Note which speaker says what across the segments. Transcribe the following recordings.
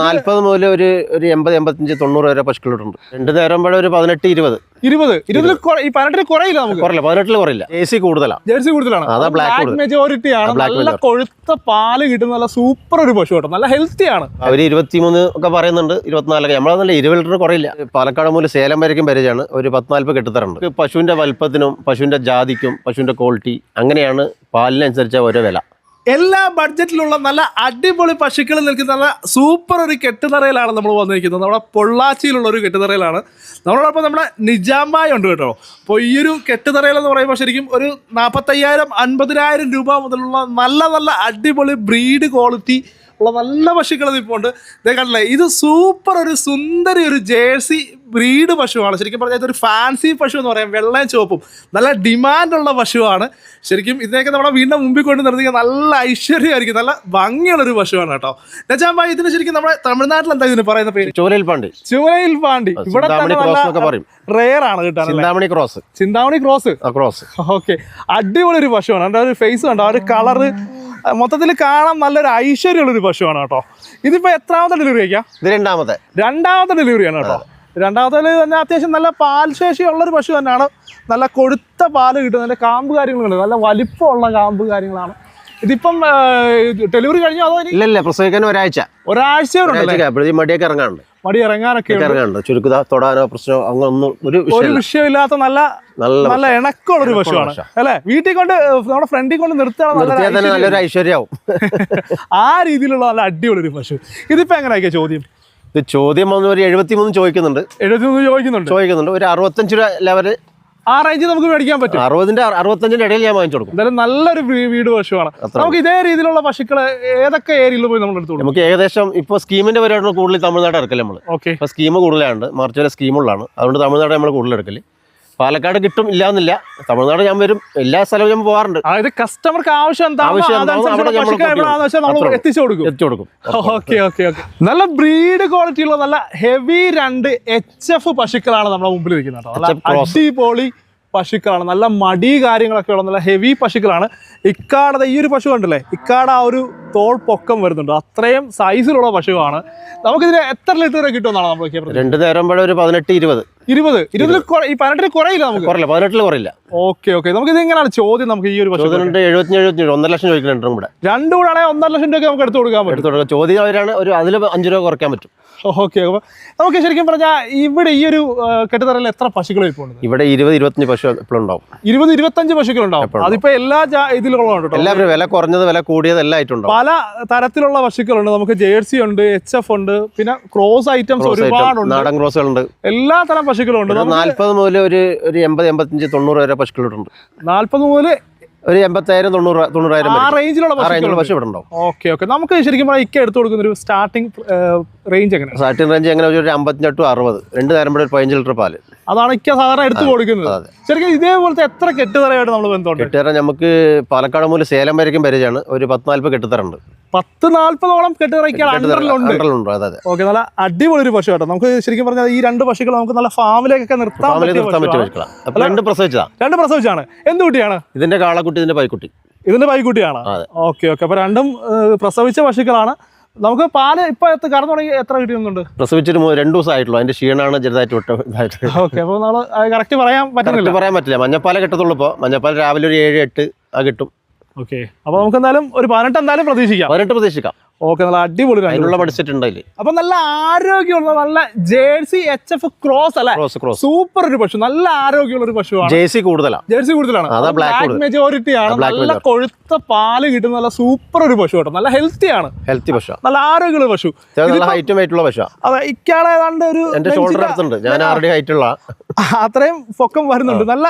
Speaker 1: നാല്പത് മുതൽ ഒരു ഒരു എൺപത് എൺപത്തഞ്ച് തൊണ്ണൂറ് വരെ പശുക്കളുണ്ട് രണ്ട് നേരം ഒരു പതിനെട്ട് ഇരുപത്.
Speaker 2: ഇരുപത്? ഇരുപതിൽ ഈ പതിനെട്ടിൽ കുറയില്ല നമുക്ക്?
Speaker 1: കുറയില്ല പതിനെട്ടിൽ കുറയില്ല. എ സി കൂടുതലാണ്
Speaker 2: ജേഴ്സി കൂടുതലാണ്.
Speaker 1: അതാ ബ്ലാക്ക്.
Speaker 2: മെജോറിറ്റി ആണ് നല്ല കൊഴുത്ത പാൽ കിട്ടുന്ന നല്ല സൂപ്പർ ഒരു പശു കേട്ടോ. നല്ല ഹെൽത്തി ആണ്.
Speaker 1: അവർ ഇരുപത്തിമൂന്ന് ഒക്കെ പറയുന്നുണ്ട് ഇരുപത്തിനാലൊക്കെ. നമ്മളതല്ല ഇരുപത് ലിറ്റർ കുറയില്ല. പാലക്കാട് മുതൽ സേലം വരയ്ക്കും പരിചയമാണ്. ഒരു പത്തിനാല് കെട്ടിത്തറുണ്ട് പശുവിന്റെ വലുപ്പത്തിനും പശുവിന്റെ ജാതിക്കും പശുവിന്റെ ക്വാളിറ്റി അങ്ങനെയാണ് പാലിനനുസരിച്ച ഓരോ വില.
Speaker 2: എല്ലാ ബഡ്ജറ്റിലുള്ള നല്ല അടിപൊളി പശുക്കൾ നിൽക്കുന്ന നല്ല സൂപ്പർ ഒരു കെട്ടുതറയിലാണ് നമ്മൾ വന്നിരിക്കുന്നത്. നമ്മുടെ പൊള്ളാച്ചിയിലുള്ള ഒരു കെട്ടുതറയിലാണ് നമ്മളോടൊപ്പം നമ്മുടെ നിജാമായി ഉണ്ട് കേട്ടോ. അപ്പോൾ ഈ ഒരു കെട്ടുതറയിലെന്ന് പറയുമ്പോൾ ശരിക്കും ഒരു നാൽപ്പത്തയ്യായിരം അൻപതിനായിരം രൂപ മുതലുള്ള നല്ല നല്ല അടിപൊളി ബ്രീഡ് ക്വാളിറ്റി ഉള്ള നല്ല പശുക്കൾ ഇപ്പോൾ ഉണ്ട്. ഇതേ കണ്ടില്ലേ ഇത് സൂപ്പർ ഒരു സുന്ദരി ഒരു ജേഴ്സി ബ്രീഡ് പശുവാണ്. ശരിക്കും പറഞ്ഞാൽ ഇതൊരു ഫാൻസി പശു എന്ന് പറയാം. വെള്ളയും ചുവപ്പും. നല്ല ഡിമാൻഡുള്ള പശുവാണ്. ശരിക്കും ഇതിനെയൊക്കെ നമ്മുടെ വീടിന്റെ മുമ്പിൽ കൊണ്ട് നിർത്തിയാൽ നല്ല ഐശ്വര്യമായിരിക്കും. നല്ല ഭംഗിയുള്ളൊരു പശുവാണ് കേട്ടോ. നജാമ്പ ഇതിന് ശരിക്കും നമ്മുടെ തമിഴ്നാട്ടിൽ എന്താ ഇതിന് പറയുന്ന പേര്?
Speaker 1: ചുവലയിൽ പാണ്ടി.
Speaker 2: ചുവലയിൽ പാണ്ടി. ഇവിടെ റെയർ ആണ് കിട്ടാൻ
Speaker 1: Chintamani cross
Speaker 2: Chintamani cross
Speaker 1: cross
Speaker 2: okay അടിപൊളി ഒരു പശുവാണ്. അതിന്റെ ഒരു ഫേസ് കണ്ടോ ആ ഒരു കളറ് മൊത്തത്തിൽ കാണാൻ നല്ലൊരു ഐശ്വര്യമുള്ള ഒരു പശുവാണ് കേട്ടോ. ഇതിപ്പോ എത്രാമത്തെ ഡെലിവറി ആയിരിക്കാം
Speaker 1: ഇത് രണ്ടാമത്തെ.
Speaker 2: രണ്ടാമത്തെ ഡെലിവറിയാണ് കേട്ടോ. രണ്ടാമത്തെ തന്നെ അത്യാവശ്യം നല്ല പാൽശേഷി ഉള്ളൊരു പശു തന്നെയാണ്. നല്ല കൊഴുത്ത പാൽ കിട്ടും നല്ല കാമ്പ് കാര്യങ്ങളുണ്ട് നല്ല വലിപ്പമുള്ള കാമ്പ് കാര്യങ്ങളാണ്. ഇതിപ്പം ഡെലിവറി കഴിഞ്ഞോ അതോ
Speaker 1: ഇല്ല ഇല്ല പ്രസവിക്കാൻ ഒരാഴ്ച.
Speaker 2: ഒരാഴ്ച
Speaker 1: മടിയൊക്കെ ഇറങ്ങാനുണ്ട്
Speaker 2: മടി ഇറങ്ങാനൊക്കെ.
Speaker 1: ഇറങ്ങാനുണ്ട് ചുരുക്കുക തൊടാനോ പ്രശ്നമോ അങ്ങനെ ഒന്നും ഒരു
Speaker 2: ഒരു വിഷയമില്ലാത്ത നല്ല
Speaker 1: നല്ല
Speaker 2: നല്ല ഇണക്കമുള്ള ഒരു പശുവാണ് അല്ലേ? വീട്ടിൽ കൊണ്ട് നമ്മുടെ ഫ്രണ്ടിൽ കൊണ്ട് നിർത്തുകയാണ്
Speaker 1: നല്ലൊരു ഐശ്വര്യമാവും.
Speaker 2: ആ രീതിയിലുള്ള നല്ല അടിപൊളി ഒരു പശു. ഇതിപ്പോ എങ്ങനെയൊക്കെ ചോദ്യം?
Speaker 1: ഇത് ചോദ്യം വന്ന് ഒരു എഴുപത്തിമൂന്ന് ചോദിക്കുന്നുണ്ട്.
Speaker 2: എഴുപത്തിമൂന്ന് ചോദിക്കുന്നുണ്ട്.
Speaker 1: ചോദിക്കുന്നുണ്ട്. ഒരു അറുപത്തഞ്ച് രൂപ ലെവൽ
Speaker 2: ആ റേഞ്ച് നമുക്ക് മേടിക്കാൻ പറ്റും.
Speaker 1: അറുപതിന്റെ അറുപത്തഞ്ചിന്റെ ഇടയിൽ ഞാൻ വാങ്ങിച്ചു കൊടുക്കും.
Speaker 2: എന്തായാലും നല്ലൊരു വീട് പശുവാണ്. നമുക്ക് ഇതേ രീതിയിലുള്ള പശുക്കളെ ഏതൊക്കെ ഏരിയയിൽ പോയി നമ്മൾ എടുത്തു
Speaker 1: നമുക്ക് ഏകദേശം ഇപ്പോൾ സ്കീമിന്റെ പരിപാടി കൂടുതൽ തമിഴ്നാട് ഇറക്കൽ നമ്മൾ
Speaker 2: ഓക്കെ
Speaker 1: ഇപ്പൊ സ്കീം കൂടുതലാണ് മാർച്ച് വരെ സ്കീമുള്ളതാണ്. അതുകൊണ്ട് തമിഴ്നാട് നമ്മൾ കൂടുതൽ എടുക്കൽ. പാലക്കാട് കിട്ടും ഇല്ല എന്നില്ല തമിഴ്നാട് ഞാൻ വരും എല്ലാ സ്ഥലവും ഞാൻ പോകാറുണ്ട്
Speaker 2: അതായത് കസ്റ്റമർക്ക് ആവശ്യം. എത്തിച്ചു കൊടുക്കും.
Speaker 1: എത്തിച്ചു കൊടുക്കും.
Speaker 2: Okay okay okay. നല്ല ബ്രീഡ് ക്വാളിറ്റി ഉള്ള നല്ല ഹെവി രണ്ട് എച്ച് എഫ് പശുക്കളാണ് നമ്മുടെ മുമ്പിൽ
Speaker 1: ഇരിക്കുന്നത്.
Speaker 2: അടിപൊളി പശുക്കളാണ്. നല്ല മടി കാര്യങ്ങളൊക്കെ ഉള്ള നല്ല ഹെവി പശുക്കളാണ്. ഇക്കാടത്തെ ഈ ഒരു പശു കണ്ടില്ലേ? ഇക്കാട ആ ഒരു തോൾ പൊക്കം വരുന്നുണ്ട്. അത്രയും സൈസിലുള്ള പശുവാണ്. നമുക്കിതിന് എത്ര ലിറ്റർ വരെ കിട്ടുമെന്നാണ് നമ്മൾ
Speaker 1: രണ്ട് നേരം ഒരു പതിനെട്ട് ഇരുപത്.
Speaker 2: ഇരുപത്? ഇരുപതിൽ കുറ- ഈ പതിനെട്ടിൽ കുറയില്ല നമുക്ക്?
Speaker 1: കുറയില്ല പതിനെട്ടിൽ കുറയില്ല.
Speaker 2: Okay okay. നമുക്ക് ഇത് എങ്ങനെയാണ് ചോദ്യം നമുക്ക് ഈ ഒരു
Speaker 1: ചോദ്യം എഴുപത്തി എഴുപത്തി ഒന്നര ലക്ഷം ചോദിക്കണം രണ്ടും കൂടെ.
Speaker 2: രണ്ടും കൂടെ ആണെങ്കിൽ ഒന്നര ലക്ഷം രൂപ നമുക്ക് എടുത്തു കൊടുക്കാൻ പറ്റും.
Speaker 1: എടുത്തു കൊടുക്കാം. ചോദ്യം അവരാണ് ഒരു അതിൽ അഞ്ച് രൂപ കുറയ്ക്കാൻ പറ്റും.
Speaker 2: ഓക്കെ അപ്പൊ നമുക്ക് ശരിക്കും പറഞ്ഞാൽ ഇവിടെ ഈ ഒരു കെട്ടുതറയിൽ എത്ര പശുക്കൾ ഇപ്പോൾ
Speaker 1: ഇവിടെ ഇരുപത് ഇരുപത്തഞ്ച് പശു എപ്പോഴും ഉണ്ടാവും
Speaker 2: ഇരുപത് ഇരുപത്തഞ്ച് പശുക്കൾ ഉണ്ടാവും
Speaker 1: എപ്പോഴും
Speaker 2: അതിപ്പോ എല്ലാ ഇതിലുള്ള ഇതിലുള്ളതാണ്
Speaker 1: എല്ലാവരും വില കുറഞ്ഞത് വില കൂടിയത് എല്ലാം ആയിട്ടുണ്ടാവും.
Speaker 2: പല തരത്തിലുള്ള പശുക്കളുണ്ട് നമുക്ക് ജേഴ്സി ഉണ്ട് എച്ച് എഫ് ഉണ്ട് പിന്നെ ക്രോസ് ഐറ്റംസ്
Speaker 1: ഒരുപാട് ഐറ്റം
Speaker 2: ഒരുപാടുണ്ട്.
Speaker 1: നാടൻ ക്രോസുകളുണ്ട്.
Speaker 2: എല്ലാ തരം പശുക്കളും ഉണ്ട്
Speaker 1: നാല്പത് മുതൽ ഒരു ഒരു എൺപത് എൺപത്തഞ്ച് തൊണ്ണൂറ് വരെ പശുക്കളുണ്ട്.
Speaker 2: നാല്പത് മുതൽ
Speaker 1: ഒരു എൺപത്തായിരം തൊണ്ണൂറ് തൊണ്ണൂറായിരം
Speaker 2: ആ. റേഞ്ചിലുള്ള
Speaker 1: പശു ഇവിടെ ഉണ്ടാവും.
Speaker 2: Okay okay. നമുക്ക് ശരിക്കും പറഞ്ഞാൽ ഇക്ക എടുത്തു കൊടുക്കുന്ന ഒരു സ്റ്റാർട്ടിംഗ് റേഞ്ച് എങ്ങനെ?
Speaker 1: സ്റ്റാർട്ടിംഗ് റേഞ്ച് എങ്ങനെ ഒരു അമ്പത്തഞ്ച് ടു അറുപത്. രണ്ട് നേരം കൂടെ ഒരു പതിനഞ്ച് ലിറ്റർ പാൽ.
Speaker 2: അതാണ് ഇക്ക സാധാരണ എടുത്തു കൊടുക്കുന്നത്. ശരിക്കും ഇതേപോലത്തെ എത്ര കെട്ടുതറയായിട്ട് നമ്മൾ ബന്ധമുണ്ട്?
Speaker 1: കെട്ടുതറ നമുക്ക് പാലക്കാട് മുതൽ സേലം വരയ്ക്കും പരിചയമാണ്. ഒരു പത്ത് നാല്പത് കെട്ടുതറുണ്ട്
Speaker 2: പത്ത് നാൽപ്പതോളം കെട്ടിറക്കിയാൽ അണ്ടറിലുണ്ട്. ഓക്കെ നല്ല അടിപൊളി ഒരു പശു കേട്ടോ നമുക്ക് ശരിക്കും പറഞ്ഞാൽ ഈ രണ്ട് പശുക്കൾ നമുക്ക് നല്ല ഫാമിലേക്കൊക്കെ നിർത്താൻ
Speaker 1: രണ്ട്
Speaker 2: രണ്ട് പ്രസവിച്ചാണ്. എന്ത് കുട്ടിയാണ്?
Speaker 1: ഇതിന്റെ കാളക്കുട്ടി ഇതിന്റെ പൈക്കുട്ടി.
Speaker 2: ഇതിന്റെ പൈക്കുട്ടിയാണ്. Okay okay. അപ്പൊ രണ്ടും പ്രസവിച്ച പശുക്കളാണ്. നമുക്ക് പാൽ ഇപ്പൊ കറന്നു തുടങ്ങി? എത്ര കിട്ടുന്നുണ്ട്
Speaker 1: പ്രസവിച്ചിട്ട് രണ്ടു ദിവസം ആയിട്ടുള്ളൂ അതിന്റെ ക്ഷീണാണ് ചെറുതായിട്ട് വിട്ട ഇതായിട്ട്.
Speaker 2: ഓക്കെ അപ്പൊ നമ്മൾ കറക്റ്റ് പറയാൻ പറ്റുന്നില്ല.
Speaker 1: പറയാൻ പറ്റില്ല. മഞ്ഞപ്പാല കിട്ടത്തുള്ളൂ ഇപ്പോൾ മഞ്ഞപ്പാല രാവിലെ ഒരു ഏഴ് എട്ട് ആ കിട്ടും.
Speaker 2: ഓക്കെ അപ്പൊ നമുക്ക് എന്തായാലും ഒരു പതിനെട്ട് എന്തായാലും പ്രതീക്ഷിക്കാം.
Speaker 1: പതിനെട്ട് പ്രതീക്ഷിക്കാം.
Speaker 2: ഓക്കെ നല്ല അടിപൊളി
Speaker 1: അതിനുള്ള പഠിച്ചിട്ട് ഉണ്ട് അതിൽ.
Speaker 2: അപ്പൊ നല്ല ആരോഗ്യമുള്ള നല്ല ജേഴ്സി എച്ച് എഫ് ക്രോസ് അല്ലെ?
Speaker 1: ക്രോസ് ക്രോസ്
Speaker 2: സൂപ്പർ ഒരു പശു. നല്ല ആരോഗ്യമുള്ള ഒരു പശുവാണ്.
Speaker 1: ജേഴ്സി കൂടുതലാണ്
Speaker 2: ജേഴ്സി കൂടുതലാണ്.
Speaker 1: കൂടുതൽ.
Speaker 2: മെജോറിറ്റി ആണ്. നല്ല കൊഴുത്ത പാൽ കിട്ടുന്ന നല്ല സൂപ്പർ ഒരു പശു കേട്ടോ. നല്ല ഹെൽത്തി ആണ്.
Speaker 1: ഹെൽത്തി പശു
Speaker 2: നല്ല ആരോഗ്യമുള്ള പശു.
Speaker 1: നല്ല ഹൈറ്റും ഹൈറ്റുള്ള പശു
Speaker 2: അതെ ഇക്കാളെ ഏതാണ്ട് ഒരു
Speaker 1: എന്റെ ഷോൾഡർ അടുത്തുണ്ട്. ഞാൻ ആരുടെ ഹൈറ്റ് ഉള്ള?
Speaker 2: അത്രയും പൊക്കം വരുന്നുണ്ട്. നല്ല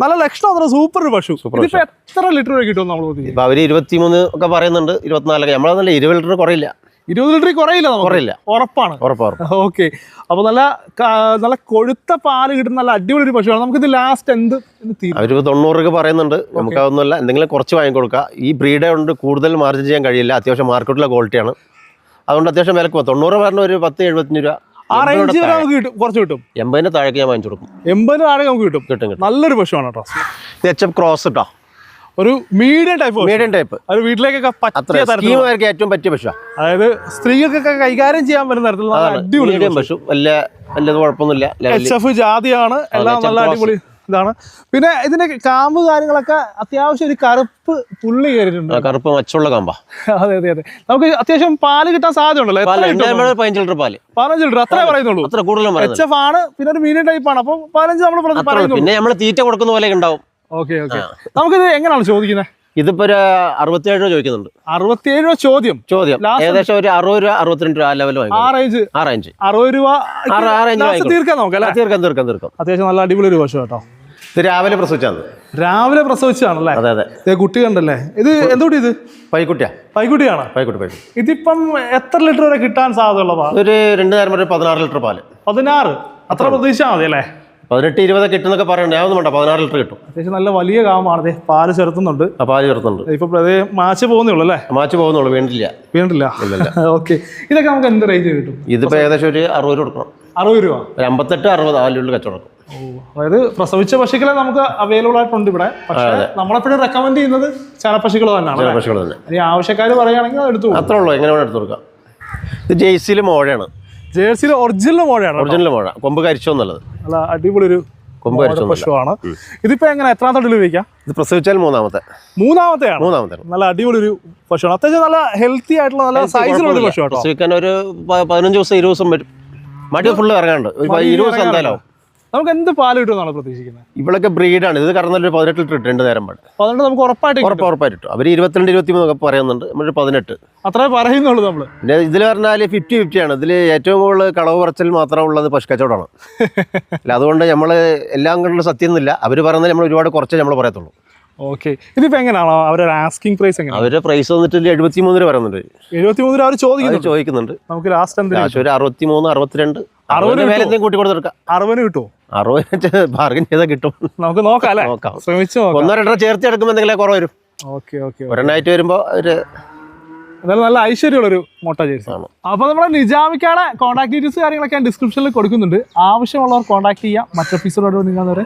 Speaker 2: നല്ല ലക്ഷണം അത്ര സൂപ്പർ പശു. ഇതിപ്പോ എത്ര ലിറ്റർ വരെ കിട്ടും നമ്മൾ?
Speaker 1: ഇപ്പൊ അവർ ഇരുപത്തിമൂന്ന് ഒക്കെ പറയുന്നുണ്ട് ഇരുപത്തിനാലൊക്കെ. നമ്മളതല്ല ഇരുപത് ലിറ്റർ കുറയില്ല.
Speaker 2: ഇരുപത് ലിറ്റർ കുറയില്ല
Speaker 1: കുറയില്ല.
Speaker 2: ഉറപ്പാണ്.
Speaker 1: ഉറപ്പ് ഉറപ്പ്.
Speaker 2: ഓക്കെ അപ്പൊ നല്ല നല്ല കൊഴുത്ത പാൽ കിട്ടുന്ന നല്ല അടിപൊളി ഒരു പശുവാണ്. നമുക്ക് ഇത് ലാസ്റ്റ് എന്ത്
Speaker 1: അവർ തൊണ്ണൂറൊക്കെ പറയുന്നുണ്ട്. നമുക്ക് അതൊന്നുമല്ല. എന്തെങ്കിലും കുറച്ച് വാങ്ങിക്കൊടുക്കുക ഈ ബ്രീഡേ കൊണ്ട് കൂടുതൽ മാർജിൻ ചെയ്യാൻ കഴിയില്ല. അത്യാവശ്യം മാർക്കറ്റിലെ ക്വാളിറ്റിയാണ് അതുകൊണ്ട് അത്യാവശ്യം വിലക്കുവാ. തൊണ്ണൂറ് പറഞ്ഞ ഒരു പത്ത് എഴുപത്തഞ്ച് രൂപ.
Speaker 2: ആ റേഞ്ച് വരെ നമുക്ക് കിട്ടും കുറച്ച് കിട്ടും.
Speaker 1: എൺപതിന് താഴേക്ക് ഞാൻ വാങ്ങിച്ചു കൊടുക്കും.
Speaker 2: എൺപത് താഴെ നമുക്ക് കിട്ടും.
Speaker 1: കിട്ടും കിട്ടും.
Speaker 2: നല്ലൊരു പശുവാണ് കേട്ടോ.
Speaker 1: ഇത് എച്ച് എഫ് ക്രോസ് കേട്ടോ
Speaker 2: ഒരു മീഡിയം ടൈപ്പ്
Speaker 1: മീഡിയം ടൈപ്പ്
Speaker 2: അത് വീട്ടിലേക്കൊക്കെ പറ്റിയ തരത്തിൽ
Speaker 1: ഏറ്റവും പറ്റിയ പശു
Speaker 2: അതായത് സ്ത്രീകൾക്കൊക്കെ കൈകാര്യം ചെയ്യാൻ പറ്റുന്ന തരത്തിൽ അടിപൊളി
Speaker 1: പശു. വലിയ വലിയ കുഴപ്പമൊന്നുമില്ല.
Speaker 2: എച്ച് എഫ് ജാതിയാണ്. എല്ലാം നല്ല അടിപൊളി ഇതാണ്. പിന്നെ ഇതിന്റെ കാമ്പ് കാര്യങ്ങളൊക്കെ അത്യാവശ്യം ഒരു കറുപ്പ് പുള്ളി കയറിയിട്ടുണ്ട്.
Speaker 1: കറുപ്പ് മച്ചുള്ള കാമ്പാ.
Speaker 2: അതെ അതെ അതെ. നമുക്ക് അത്യാവശ്യം പാൽ കിട്ടാൻ സാധ്യത ഉണ്ടല്ലോ എത്ര
Speaker 1: പാൽ
Speaker 2: കിട്ടും?
Speaker 1: ഉണ്ടാകുമ്പോൾ പതിനഞ്ച് ലിറ്റർ പാൽ.
Speaker 2: പതിനഞ്ച് ലിറ്റർ. അത്രേ പറയുന്നുള്ളൂ.
Speaker 1: അത്ര കൂടുതലും
Speaker 2: എച്ച് എഫ് ആണ് പിന്നെ ഒരു മീഡിയം ടൈപ്പ് ആണ്. അപ്പം പതിനഞ്ച് നമ്മൾ
Speaker 1: പിന്നെ നമ്മൾ തീറ്റ കൊടുക്കുന്ന പോലെ ഉണ്ടാവും.
Speaker 2: Okay okay. നമുക്കിത് എങ്ങനെയാണ് ചോദിക്കുന്നത്
Speaker 1: ഇതിപ്പോ ഒരു അറുപത്തിയേഴ് രൂപ ചോദിക്കുന്നുണ്ട്.
Speaker 2: അറുപത്തിയേഴ് രൂപ ചോദ്യം.
Speaker 1: ചോദ്യം. ഏകദേശം ഒരു അറുപത് രൂപ അറുപത്തിരണ്ട് രൂപ ആ ലെവൽ ആറേഞ്ച്
Speaker 2: റേഞ്ച്
Speaker 1: ആ റേഞ്ച്
Speaker 2: അറുപത് രൂപ. തീർക്കാൻ നോക്കാം തീർക്കാൻ
Speaker 1: തീർക്കാം തീർക്കാം തീർക്കാം
Speaker 2: അത്യാവശ്യം നല്ല അടിപൊളി ഒരു വർഷം കേട്ടോ.
Speaker 1: ഇത് രാവിലെ പ്രസവിച്ചത്
Speaker 2: രാവിലെ പ്രസവിച്ചതാണല്ലേ?
Speaker 1: അതെ അതെ.
Speaker 2: കുട്ടി കണ്ടല്ലേ? ഇത് എന്തുകൂടി ഇത്?
Speaker 1: പൈക്കുട്ടിയാ.
Speaker 2: പൈക്കുട്ടിയാണ്?
Speaker 1: പൈക്കുട്ടി പൈക്കുട്ടി.
Speaker 2: ഇതിപ്പം എത്ര ലിറ്റർ വരെ കിട്ടാൻ സാധ്യതയുള്ള പാൽ
Speaker 1: ഒരു രണ്ട് നേരം വരെ പതിനാറ് ലിറ്റർ പാൽ.
Speaker 2: പതിനാറ്. അത്ര പ്രതീക്ഷിച്ചാൽ മതി അല്ലേ?
Speaker 1: പതിനെട്ട് ഇരുപതൊക്കെ കിട്ടുന്നൊക്കെ പറയണ്ട. ഞാൻ ഒന്നും വേണ്ട. പതിനാറ് ലിറ്റർ കിട്ടും.
Speaker 2: അത്യാവശ്യം നല്ല വലിയ കാമാണ് പാൽ ചേർത്തുന്നുണ്ട്
Speaker 1: ആ പാൽ ചേർത്തുണ്ട്
Speaker 2: ഇപ്പൊ അതേ മാച്ച് പോകുന്നുള്ളൂ അല്ലേ?
Speaker 1: മാച്ച് പോകുന്നുള്ളൂ. വീണ്ടില്ല
Speaker 2: വീണ്ടില്ല ഓക്കെ. ഇതൊക്കെ നമുക്ക് എന്ത് റേഞ്ച് കിട്ടും?
Speaker 1: ഇതിപ്പോ ഏകദേശം ഒരു അറുപത് രൂപ കൊടുക്കണം.
Speaker 2: അറുപത് രൂപ?
Speaker 1: അമ്പത്തെട്ട് അറുപത് ആ ലെവലിൽ കച്ചവടം.
Speaker 2: അതായത് പ്രസവിച്ച പശുക്കളെ നമുക്ക് അവൈലബിൾ ആയിട്ടുണ്ട് ഇവിടെ. പക്ഷേ നമ്മളെപ്പോഴും റെക്കമെൻഡ് ചെയ്യുന്നത് ചനപ്പശുക്കൾ തന്നെയാണ്
Speaker 1: തന്നെ.
Speaker 2: ഇനി ആവശ്യക്കാർ പറയുകയാണെങ്കിൽ എടുത്തു
Speaker 1: അത്രേ ഉള്ളൂ. എങ്ങനെ വേണം എടുത്ത് കൊടുക്കാം. ഇത് മോഴയാണ്.
Speaker 2: ജേഴ്സിയിൽ ഒറിജിനൽ മോഴയാണ്
Speaker 1: ഒറിജിനൽ മോഴ. കൊമ്പ് കരിച്ചോ എന്നുള്ളത്
Speaker 2: അല്ല അടിപൊളി ഒരു
Speaker 1: കൊമ്പ് കരിച്ചോ
Speaker 2: പശുവാണ്. ഇതിപ്പോ എങ്ങനെ എത്രാമത്തെ ഡെലിവറിക്കാം
Speaker 1: ഇത് പ്രസവിച്ചാൽ മൂന്നാമത്തെ.
Speaker 2: മൂന്നാമത്തെയാണ്?
Speaker 1: മൂന്നാമത്തെ
Speaker 2: നല്ല അടിപൊളി ഒരു പശുവാണ്. അത്യാവശ്യം നല്ല ഹെൽത്തി ആയിട്ടുള്ള നല്ല സൈസിലുള്ള ഒരു പശു കേട്ടോ
Speaker 1: പ്രസവിക്കാൻ ഒരു പതിനഞ്ച് ദിവസം ഇരുപത് ദിവസം വരും മടി ഫുള്ള് ഇറങ്ങാണ്ട് ഒരു ഇരുപത് ദിവസം എന്തായാലും.
Speaker 2: നമുക്ക് എന്ത് പാൽ കിട്ടുമെന്നാണ് പ്രതീക്ഷിക്കുന്നത്?
Speaker 1: ഇവളൊക്കെ ബ്രീഡാണ് ഇത് കറന്നൊരു പതിനെട്ട് ലിറ്റർ ഇട്ട് രണ്ട് നേരം പാട്
Speaker 2: പതിനെട്ട് നമുക്ക് ഉറപ്പായിട്ട്
Speaker 1: ഉറപ്പ് ഉറപ്പായിട്ട് അവർ ഇരുപത്തിരണ്ട് ഇരുപത്തി ഒക്കെ പറയുന്നുണ്ട്. നമ്മൾ പതിനെട്ട്.
Speaker 2: അത്രേ പറയുന്നുള്ളൂ നമ്മൾ.
Speaker 1: പിന്നെ ഇതിൽ പറഞ്ഞാൽ ഫിഫ്റ്റി ഫിഫ്റ്റി ആണ്. ഇതിൽ ഏറ്റവും കൂടുതൽ കളവ് പറച്ചൽ മാത്രം ഉള്ളത് പശു കച്ചവടമാണ്. അല്ല അതുകൊണ്ട് നമ്മൾ എല്ലാം കൊണ്ടുള്ള സത്യം എന്നില്ല അവർ പറയുന്നത് നമ്മൾ ഒരുപാട് കുറച്ചേ നമ്മൾ പറയത്തുള്ളൂ.
Speaker 2: ഓക്കെ ഇതിപ്പോ എങ്ങനെയാണോ? അവരുടെ ആസ്കിംഗ് പ്രൈസ് എങ്ങനെയാണ്
Speaker 1: അവരുടെ പ്രൈസ് വന്നിട്ട് എഴുപത്തി മൂന്ന് രൂപ പറയുന്നുണ്ട്.
Speaker 2: എഴുപത്തി മൂന്ന് രൂപ അവർ
Speaker 1: ചോദിക്കുന്നുണ്ട്.
Speaker 2: ചോദിക്കുന്നു
Speaker 1: ചോദിക്കുന്നുണ്ട്
Speaker 2: നമുക്ക് ലാസ്റ്റ്
Speaker 1: എന്താ ഒരു അറുപത്തി മൂന്ന് അറുപത്തിരണ്ട്.
Speaker 2: അറുപത്
Speaker 1: അറുപത് മേലെ എന്തെങ്കിലും കൂട്ടി കൊടുത്തെടുക്കാം
Speaker 2: അറുപതിന് കിട്ടുമോ?
Speaker 1: അറുപത് ബാർഗൻ ചെയ്താൽ കിട്ടും.
Speaker 2: നമുക്ക് നോക്കാം അല്ലേ?
Speaker 1: നോക്കാം.
Speaker 2: ശ്രമിച്ചു നോക്കാം.
Speaker 1: ഒന്നോ രണ്ടോ ചേർത്ത് എടുക്കുമ്പോൾ എന്തെങ്കിലും കുറവ് വരും.
Speaker 2: ഓക്കെ ഓക്കെ
Speaker 1: ഒരെണ്ണായിട്ട് വരുമ്പോൾ ഒരു
Speaker 2: എന്തായാലും നല്ല ഐശ്വര്യമുള്ള ഒരു മോട്ട ജേഴ്സി.
Speaker 1: ആണ്.
Speaker 2: അപ്പോൾ നമ്മുടെ നിജാമിക്കാടെ കോൺടാക്ട് ഡീറ്റെയിൽസ് കാര്യങ്ങളൊക്കെ ഡിസ്ക്രിപ്ഷനിൽ കൊടുക്കുന്നുണ്ട്. ആവശ്യമുള്ളവർ കോൺടാക്ട് ചെയ്യാം. മറ്റെപ്പിസോഡോട് നിങ്ങൾ വരെ